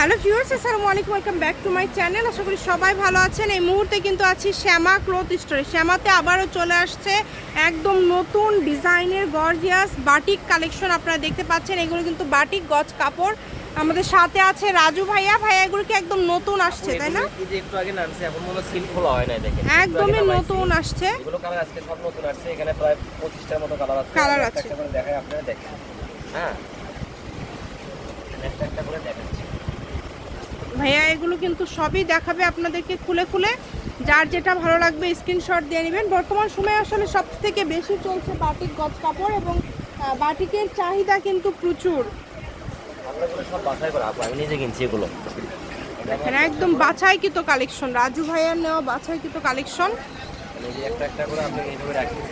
Hello viewers আসসালামু আলাইকুম welcome back to my channel. আশা করি সবাই ভালো আছেন। এই মুহূর্তে কিন্তু আছি শ্যামা ক্লথ স্টোরে। শ্যামাতে আবারও চলে আসছে একদম নতুন ডিজাইনের গর্জিয়াস বাটিক কালেকশন আপনারা দেখতে পাচ্ছেন। এগুলো কিন্তু বাটিক গজ কাপড়। আমাদের সাথে আছে রাজু ভাইয়া। ভাইয়া এগুলো কি একদম নতুন আসছে তাই না? এই যে একটু আগে নামছে এখন মনে সিল খোলা হয় না দেখেন। একদমই নতুন আসছে। এগুলো কালার আজকে সব নতুন আসছে এখানে প্রায় মতো কালার আছে। একটা আছে। দেখাই আপনারা দেখেন। হ্যাঁ। একটা একটা করে দেখাচ্ছি। ভাইয়া এগুলো কিন্তু সবই দেখাবে আপনাদেরকে খুলে খুলে। যার যেটা ভালো লাগবে স্ক্রিনশট দিয়ে নেবেন। বর্তমান সময়ে আসলে সব থেকে বেশি চলছে বাটিক গজ কাপড় এবং বাটিকের চাহিদা কিন্তু প্রচুর। দেখেন একদম বাছাইকৃত কালেকশন রাজু ভাইয়ার নেওয়া বাছাইকৃত কালেকশন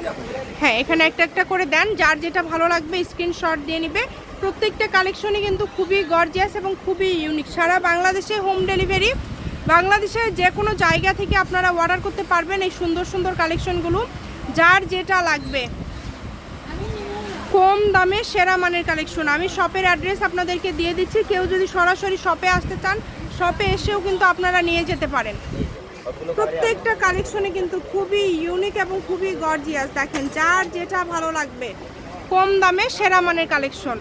আপনি দেখেন। হ্যাঁ এখানে একটা একটা করে দেন। যার যেটা ভালো লাগবে স্ক্রিনশট দিয়ে নিবে। প্রত্যেকটা কালেকশনই কিন্তু খুবই গর্জিয়াস এবং খুবই ইউনিক সারা বাংলাদেশে হোম ডেলিভারি বাংলাদেশের যে কোনো জায়গা থেকে আপনারা অর্ডার করতে পারবেন এই সুন্দর সুন্দর কালেকশনগুলো। যার যেটা লাগবে। কম দামে সেরা মানের কালেকশন। আমি শপের অ্যাড্রেস আপনাদেরকে দিয়ে দিচ্ছি। কেউ যদি সরাসরি শপে আসতে চান শপে এসেও কিন্তু আপনারা নিয়ে যেতে পারেন। প্রত্যেকটা কালেকশনে কিন্তু খুবই ইউনিক এবং খুবই গর্জিয়াস দেখেন, যার যেটা ভালো লাগবে। কম দামে সেরা মানের কালেকশন।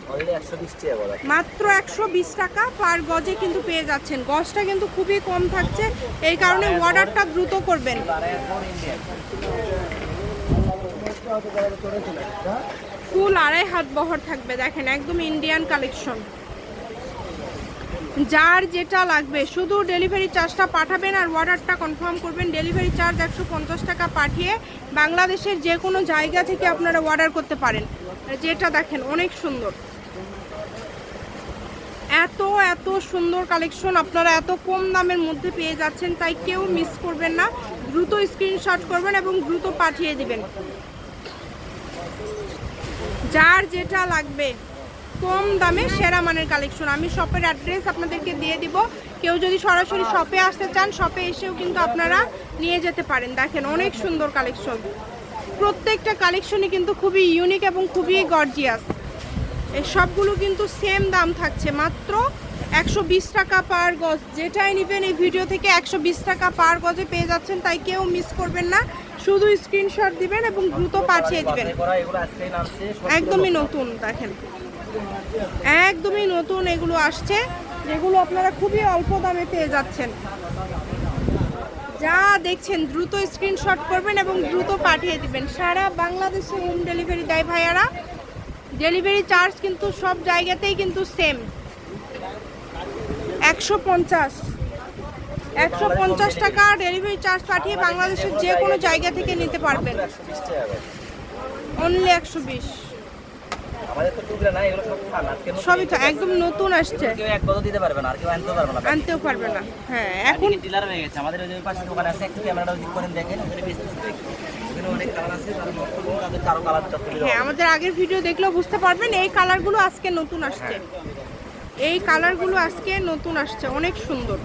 মাত্র একশো বিশ টাকা পার গজে কিন্তু পেয়ে যাচ্ছেন। গজটা কিন্তু খুবই কম থাকছে। এই কারণে অর্ডারটা দ্রুত করবেন। ফুল আড়াই হাত বহর থাকবে দেখেন একদম ইন্ডিয়ান কালেকশন। যার যেটা লাগবে শুধু ডেলিভারি চার্জটা পাঠাবেন আর অর্ডারটা কনফার্ম করবেন। ডেলিভারি চার্জ একশো পঞ্চাশ টাকা পাঠিয়ে বাংলাদেশের যে কোনো জায়গা থেকে আপনারা অর্ডার করতে পারেন। যেটা দেখেন, অনেক সুন্দর। এত এত সুন্দর কালেকশন আপনারা এত কম দামের মধ্যে পেয়ে যাচ্ছেন, তাই কেউ মিস করবেন না। দ্রুত স্ক্রিনশট করবেন এবং দ্রুত পাঠিয়ে দিবেন। যার যেটা লাগবে, কম দামে সেরা মানের কালেকশন আমি শপের অ্যাড্রেস আপনাদেরকে দিয়ে দিব। কেউ যদি সরাসরি শপে আসতে চান শপে এসেও কিন্তু আপনারা নিয়ে যেতে পারেন। দেখেন, অনেক সুন্দর কালেকশন প্রত্যেকটা কালেকশনই কিন্তু খুবই ইউনিক এবং খুবই গর্জিয়াস এই সবগুলো কিন্তু সেম দাম থাকছে মাত্র একশো বিশ টাকা পার গজ। যেটাই নেবেন এই ভিডিও থেকে একশো বিশ টাকা পার গজে পেয়ে যাচ্ছেন তাই কেউ মিস করবেন না। শুধু স্ক্রিনশট দিবেন এবং দ্রুত পাঠিয়ে দিবেন। একদমই নতুন দেখেন। একদমই নতুন এগুলো আসছে যেগুলো আপনারা খুবই অল্প দামে পেয়ে যাচ্ছেন। যা দেখছেন দ্রুত স্ক্রিনশট করবেন এবং দ্রুত পাঠিয়ে দিবেন। সারা বাংলাদেশে হোম ডেলিভারি দেয় ভাইয়ারা। ডেলিভারি চার্জ কিন্তু সব জায়গাতেই কিন্তু সেম একশো পঞ্চাশ। একশো পঞ্চাশ টাকা ডেলিভারি চার্জ পাঠিয়ে বাংলাদেশের যে কোনো জায়গা থেকে নিতে পারবেন। অনলি একশো বিশ। সবই তো একদম নতুন আসছে। কেউ এক বছর দিতে পারবে না আর কেউ আনতে পারবে না। আনতেও পারবে না। হ্যাঁ এখন ডিলার হয়ে গেছে। আমাদের ওই যে পাশে দোকান আছে একটু ক্যামেরাটা দিক করেন দেখেন। ওখানে কালারটা হ্যাঁ আমাদের আগের ভিডিও দেখলেও বুঝতে পারবেন এই কালারগুলো আজকে নতুন আসছে। এই কালারগুলো আজকে নতুন আসছে অনেক সুন্দর।